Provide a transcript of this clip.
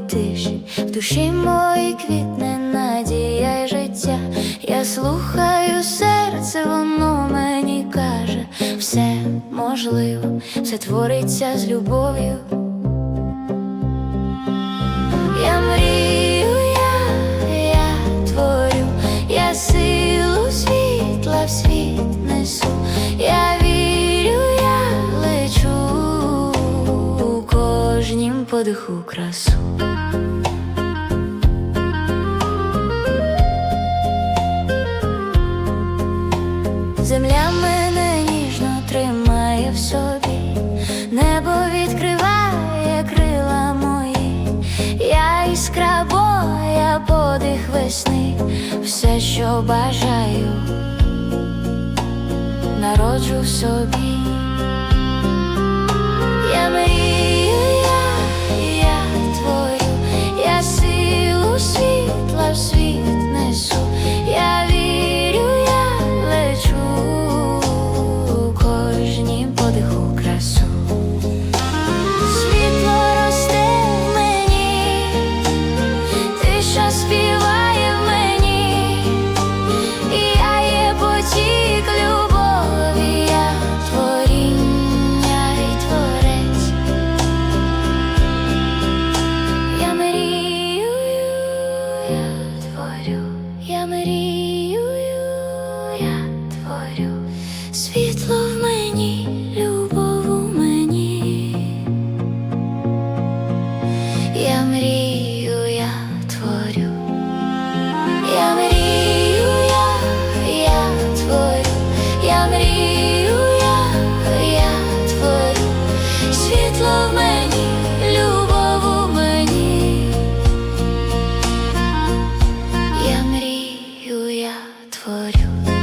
тиші, в душі моїй квітне надія й життя. Я слухаю серце, воно мені каже, все можливо, все твориться з любов'ю. Подиху красу. Земля мене ніжно тримає в собі, небо відкриває крила мої, я іскра боя, подих весни, все, що бажаю, народжу в собі. Я мрію, співає мені, і я є потік любові, я і творець, я мрію, я творю, я мрію, я творю. Світло. olhos.